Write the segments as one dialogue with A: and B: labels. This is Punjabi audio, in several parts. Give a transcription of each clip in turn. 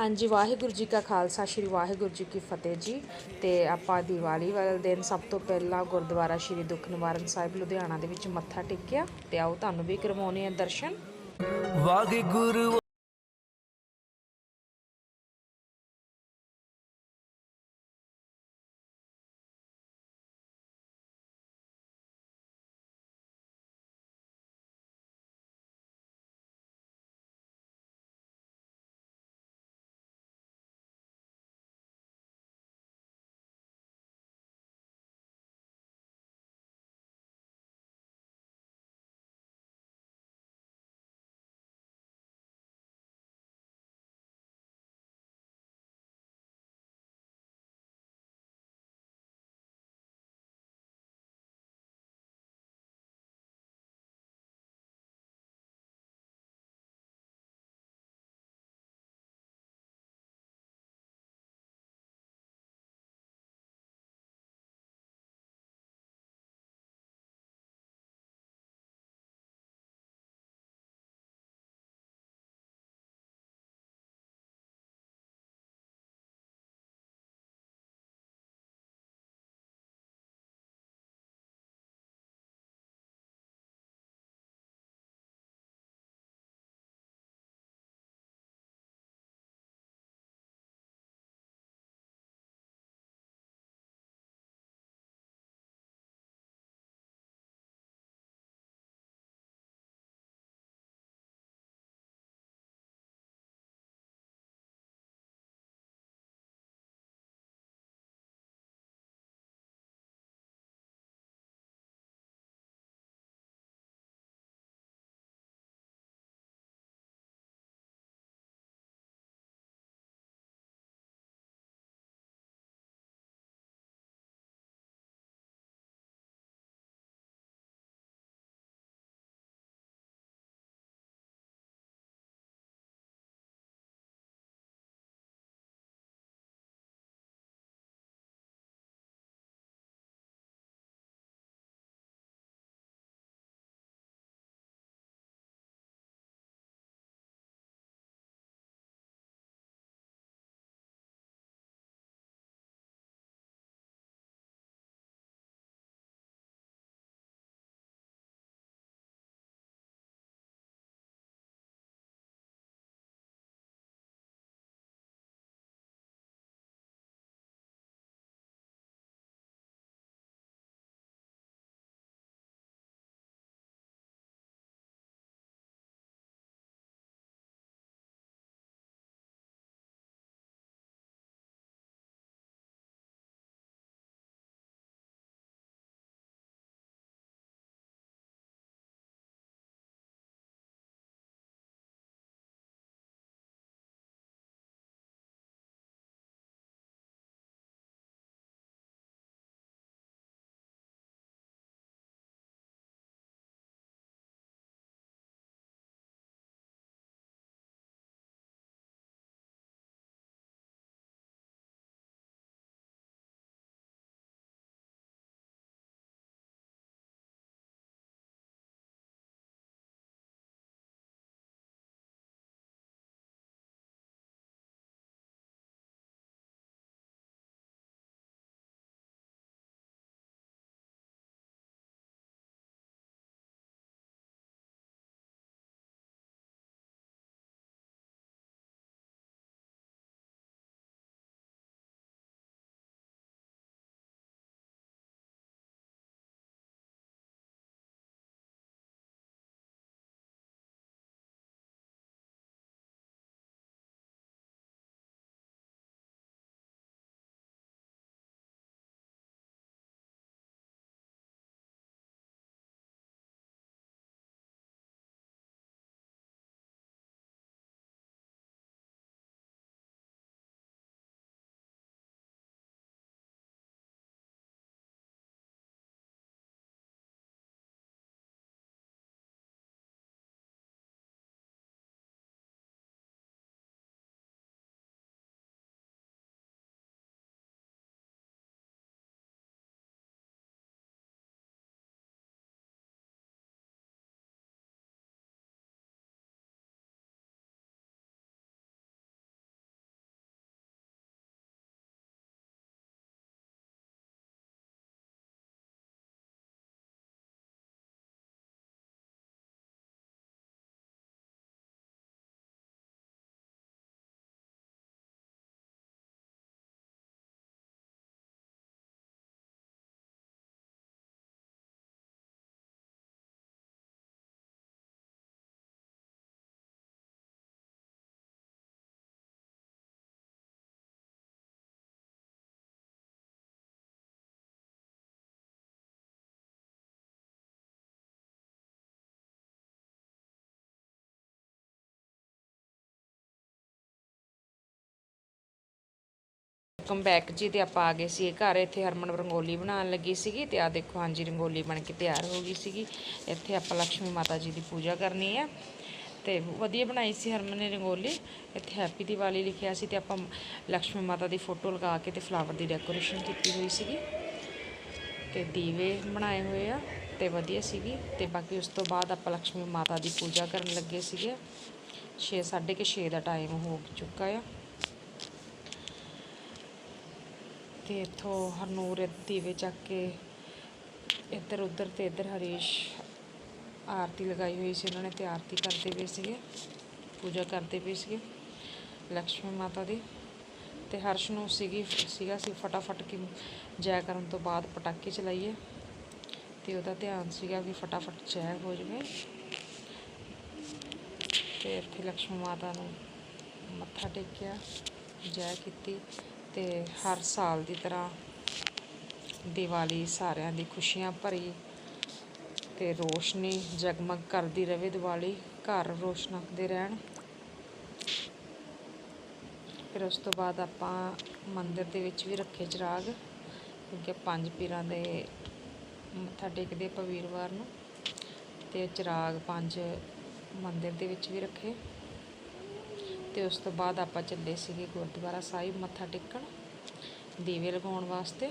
A: ਹਾਂਜੀ, ਵਾਹਿਗੁਰੂ ਜੀ ਕਾ ਖਾਲਸਾ, ਸ੍ਰੀ ਵਾਹਿਗੁਰੂ ਜੀ ਕੀ ਫਤਿਹ ਜੀ। ਤੇ ਆਪਾਂ ਦੀਵਾਲੀ ਵਾਲੇ ਦਿਨ ਸਭ ਤੋਂ ਪਹਿਲਾਂ ਗੁਰਦੁਆਰਾ ਸ੍ਰੀ ਦੁੱਖ ਨਿਵਾਰਨ ਸਾਹਿਬ, ਲੁਧਿਆਣਾ ਦੇ ਵਿੱਚ ਮੱਥਾ ਟੇਕਿਆ। ਤੇ ਆਓ, ਤੁਹਾਨੂੰ ਵੀ ਕਰਵਾਉਣੇ ਆ ਦਰਸ਼ਨ।
B: ਵਾਹਿਗੁਰੂ
A: ਵੈਲਕਮ ਬੈਕ ਜੀ ਤੇ ਆਪਾਂ ਆ ਗਏ ਸੀ ਘਰ। ਇੱਥੇ ਹਰਮਨ ਰੰਗੋਲੀ ਬਣਾਉਣ ਲੱਗੀ ਸੀਗੀ ਤੇ ਆ ਦੇਖੋ ਹਾਂਜੀ ਰੰਗੋਲੀ ਬਣ ਕੇ ਤਿਆਰ ਹੋ ਗਈ ਸੀਗੀ। ਇੱਥੇ ਆਪਾਂ ਲక్ష్ਮੀ ਮਾਤਾ ਜੀ ਦੀ ਪੂਜਾ ਕਰਨੀ ਹੈ ਤੇ ਵਧੀਆ ਬਣਾਈ ਸੀ ਹਰਮਨ ਨੇ ਰੰਗੋਲੀ। ਇੱਥੇ ਹੈਪੀ ਦੀਵਾਲੀ ਲਿਖਿਆ ਸੀ ਤੇ ਆਪਾਂ ਲక్ష్ਮੀ ਮਾਤਾ ਦੀ ਫੋਟੋ ਲਗਾ ਕੇ ਤੇ ਫਲਾਵਰ ਦੀ ਡੈਕੋਰੇਸ਼ਨ ਕੀਤੀ ਹੋਈ ਸੀਗੀ। ਤੇ ਦੀਵੇ ਬਣਾਏ ਹੋਏ ਆ ਤੇ ਵਧੀਆ ਸੀਗੀ। ਤੇ ਬਾਕੀ ਉਸ ਤੋਂ ਬਾਅਦ ਆਪਾਂ ਲక్ష్ਮੀ ਮਾਤਾ ਦੀ ਪੂਜਾ ਕਰਨ ਲੱਗੇ ਸੀਗੇ। 6 6:30 ਦਾ ਟਾਈਮ ਹੋ ਚੁੱਕਾ ਆ। ਤੇ ਇੱਥੋਂ ਹਰਨੂਰ ਵਿੱਚ ਆ ਕੇ ਇੱਧਰ ਉੱਧਰ ਤੇ ਇੱਧਰ ਹਰੀਸ਼ ਆਰਤੀ ਲਗਾਈ ਹੋਈ ਸੀ, ਉਹਨਾਂ ਨੇ ਤੇ ਆਰਤੀ ਕਰਦੇ ਪਏ ਸੀਗੇ, ਪੂਜਾ ਕਰਦੇ ਪਏ ਸੀਗੇ ਲక్ష్ਮੀ ਮਾਤਾ ਦੀ ਤੇ ਹਰਸ਼ ਨੂੰ ਸੀਗੀ, ਸੀਗਾ ਸੀ ਫਟਾਫਟ ਕਿ ਜੈ ਕਰਨ ਤੋਂ ਬਾਅਦ ਪਟਾਕੇ ਚਲਾਈਏ ਤੇ ਉਹਦਾ ਧਿਆਨ ਸੀਗਾ ਵੀ ਫਟਾਫਟ ਜੈ ਹੋ ਜਵੇ ਤੇ ਇੱਥੇ ਲక్ష్ਮੀ ਮਾਤਾ ਨੂੰ ਮੱਥਾ ਟੇਕਿਆ, ਜੈ ਕੀਤੀ ਤੇ ਹਰ ਸਾਲ ਦੀ ਤਰ੍ਹਾਂ ਦੀਵਾਲੀ ਸਾਰਿਆਂ ਦੀ ਖੁਸ਼ੀਆਂ ਭਰੀ ਤੇ ਰੋਸ਼ਨੀ ਜਗਮਗ ਕਰਦੀ ਰਵੇ ਦੀਵਾਲੀ, ਘਰ ਰੋਸ਼ਨਾਉਂਦੇ ਰਹਿਣ। ਫਿਰ ਉਸ ਤੋਂ ਬਾਅਦ ਆਪਾਂ ਮੰਦਿਰ ਦੇ ਵਿੱਚ ਵੀ ਰੱਖੇ ਚਿਰਾਗ, ਕਿਉਂਕਿ ਪੰਜ ਪੀਰਾਂ ਦੇ ਮੱਥਾ ਟੇਕਦੇ ਆਪਾਂ ਵੀਰਵਾਰ ਨੂੰ, ਤੇ ਚਿਰਾਗ ਪੰਜ ਮੰਦਿਰ ਦੇ ਵਿੱਚ ਵੀ ਰੱਖੇ। ਤੇ ਉਸ ਤੋਂ ਬਾਅਦ ਆਪਾਂ ਚੱਲੇ ਸੀਗੇ ਗੁਰਦੁਆਰਾ ਸਾਹਿਬ ਮੱਥਾ ਟੇਕਣ ਦੀਵੇ ਲਗਾਉਣ ਵਾਸਤੇ।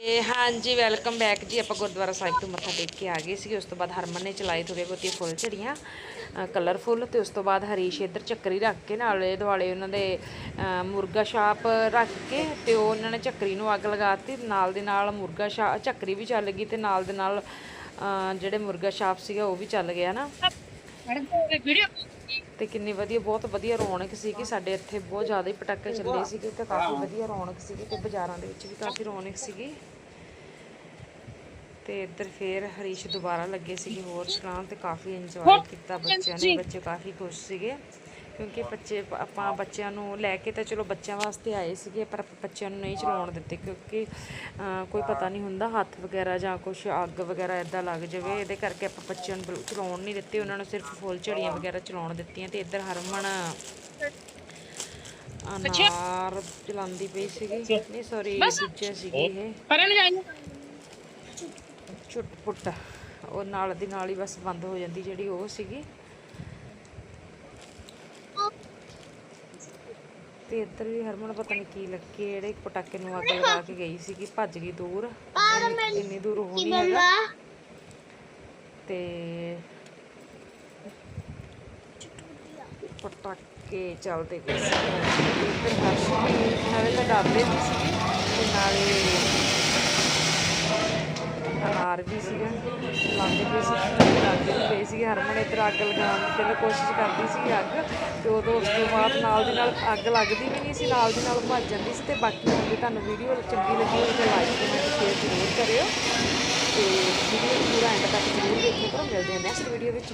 A: ਇਹ ਹਾਂਜੀ ਵੈਲਕਮ ਬੈਕ ਜੀ। ਆਪਾਂ ਗੁਰਦੁਆਰਾ ਸਾਹਿਬ ਤੋਂ ਮੱਥਾ ਟੇਕ ਕੇ ਆ ਗਏ ਸੀ ਉਸ ਤੋਂ ਬਾਅਦ ਹਰਮਨ ਨੇ ਚਲਾਏ ਥੋੜੇ ਬਹੁਤੇ ਫੁੱਲ ਝੜੀਆਂ ਕਲਰਫੁੱਲ ਤੇ ਉਸ ਤੋਂ ਬਾਅਦ ਹਰੀਸ਼ ਇੱਧਰ ਚੱਕਰੀ ਰੱਖ ਕੇ ਨਾਲੇ ਦੁਆਲੇ ਉਹਨਾਂ ਦੇ ਮੁਰਗਾ ਛਾਪ ਰੱਖ ਕੇ ਤੇ ਉਹ ਉਹਨਾਂ ਨੇ ਚੱਕਰੀ ਨੂੰ ਅੱਗ ਲਗਾਤੀ। ਨਾਲ ਦੇ ਨਾਲ ਮੁਰਗਾ ਛਾ, ਚੱਕਰੀ ਵੀ ਚੱਲ ਗਈ ਤੇ ਨਾਲ ਦੇ ਨਾਲ ਜਿਹੜੇ ਮੁਰਗਾ ਛਾਪ ਸੀਗਾ ਉਹ ਵੀ ਚੱਲ ਗਿਆ ਨਾ। ਤੇ ਕਿੰਨੀ ਵਧੀਆ ਬਹੁਤ ਵਧੀਆ ਰੌਣਕ ਸੀਗੀ। ਸਾਡੇ ਇੱਥੇ ਬਹੁਤ ਜ਼ਿਆਦਾ ਹੀ ਪਟਾਕੇ ਚੱਲੇ ਸੀਗੇ ਤੇ ਕਾਫੀ ਵਧੀਆ ਰੌਣਕ ਸੀਗੀ ਤੇ ਬਾਜ਼ਾਰਾਂ ਦੇ ਵਿੱਚ ਵੀ ਕਾਫੀ ਰੌਣਕ ਸੀਗੀ। ਤੇ ਇੱਧਰ ਫੇਰ ਹਰੀਸ਼ ਦੁਬਾਰਾ ਲੱਗੇ ਸੀਗੇ ਹੋਰ ਚਲਾਉਣ ਤੇ ਕਾਫੀ ਇੰਜੋਏ ਕੀਤਾ ਬੱਚਿਆਂ ਨੇ ਬੱਚੇ ਕਾਫੀ ਖੁਸ਼ ਸੀਗੇ। ਕਿਉਂਕਿ ਬੱਚੇ ਆਪਾਂ ਬੱਚਿਆਂ ਨੂੰ ਲੈ ਕੇ ਤਾਂ ਚਲੋ ਬੱਚਿਆਂ ਵਾਸਤੇ ਆਏ ਸੀਗੇ ਪਰ ਆਪਾਂ ਬੱਚਿਆਂ ਨੂੰ ਨਹੀਂ ਚਲਾਉਣ ਦਿੱਤੇ ਕਿਉਂਕਿ ਕੋਈ ਪਤਾ ਨਹੀਂ ਹੁੰਦਾ ਹੱਥ ਵਗੈਰਾ ਜਾਂ ਕੁਝ ਅੱਗ ਵਗੈਰਾ ਇਦਾਂ ਲੱਗ ਜਾਵੇ। ਇਹਦੇ ਕਰਕੇ ਆਪਾਂ ਬੱਚਿਆਂ ਨੂੰ ਚਲਾਉਣ ਨਹੀਂ ਦਿੱਤੇ ਉਹਨਾਂ ਨੂੰ ਸਿਰਫ ਫੁੱਲ ਝੜੀਆਂ ਵਗੈਰਾ ਚਲਾਉਣ ਦਿੱਤੀਆਂ ਤੇ ਇੱਧਰ ਹਰਮਨ ਅਨਾਰ ਚਲਾਉਂਦੀ ਪਈ ਸੀਗੀ। ਨਹੀਂ ਸੌਰੀ ਦੂਜੇ ਸੀਗੇ ਇਹ।
C: ਪਰਨ ਜਾਈਏ
A: ਛੁੱਟ ਪੁੱਟ ਉਹ ਨਾਲ ਦੀ ਨਾਲ ਹੀ ਬਸ ਬੰਦ ਹੋ ਜਾਂਦੀ ਜਿਹੜੀ ਉਹ ਸੀਗੀ। ਤੇ ਇੱਧਰ ਵੀ ਹਰਮਨ ਪਤਾ ਨਹੀਂ ਕੀ ਲੱਗੇ ਜਿਹੜੇ ਪਟਾਕੇ ਨੂੰ ਅੱਗ ਲਗਾ ਕੇ ਗਈ ਸੀਗੀ ਭੱਜ ਗਈ ਦੂਰ। ਇੰਨੀ- ਦੂਰ ਹੋ ਨਹੀਂ ਹੈਗਾ। ਤੇ ਪਟਾਕੇ ਚੱਲਦੇ ਪਏ ਸੀ। ਹਰਮਨ ਤਾਂ ਡਰਦੇ ਵੀ ਸੀਗੇ ਤੇ ਨਾਲੇ ਅਨਾਰ ਵੀ ਸੀਗਾ। ਲਾਉਂਦੇ ਪਏ ਸੀ ਲਾਉਂਦੇ ਵੀ ਪਏ ਸੀਗੇ। ਹਰਮਨ ਇੱਧਰ ਅੱਗ ਲਗਾਉਣ ਦੀ ਪਹਿਲਾਂ ਕੋਸ਼ਿਸ਼ ਕਰਦੀ ਸੀ ਅੱਗ ਤੇ ਉਦੋਂ ਉਸ ਤੋਂ ਬਾਅਦ ਨਾਲ ਦੀ ਨਾਲ ਅੱਗ ਲੱਗਦੀ ਵੀ ਨਹੀਂ ਸੀ, ਨਾਲ ਦੀ ਨਾਲ ਭੱਜ ਜਾਂਦੀ ਸੀ ਤੇ ਬਾਕੀ ਹੁਣ ਜੇ ਤੁਹਾਨੂੰ ਵੀਡੀਓ ਚੰਗੀ ਲੱਗੀ ਹੋਵੇ ਤਾਂ ਲਾਈਕ ਕਮੈਂਟ ਸ਼ੇਅਰ ਜ਼ਰੂਰ ਕਰਿਓ ਤੇ ਵੀਡੀਓ ਪੂਰਾ ਐਂਡ ਤੱਕ ਜ਼ਰੂਰ ਦੇਖਿਆ ਕਰੋ ਮਿਲਦੇ ਹਾਂ ਨੈਕਸਟ ਵੀਡੀਓ ਵਿੱਚ।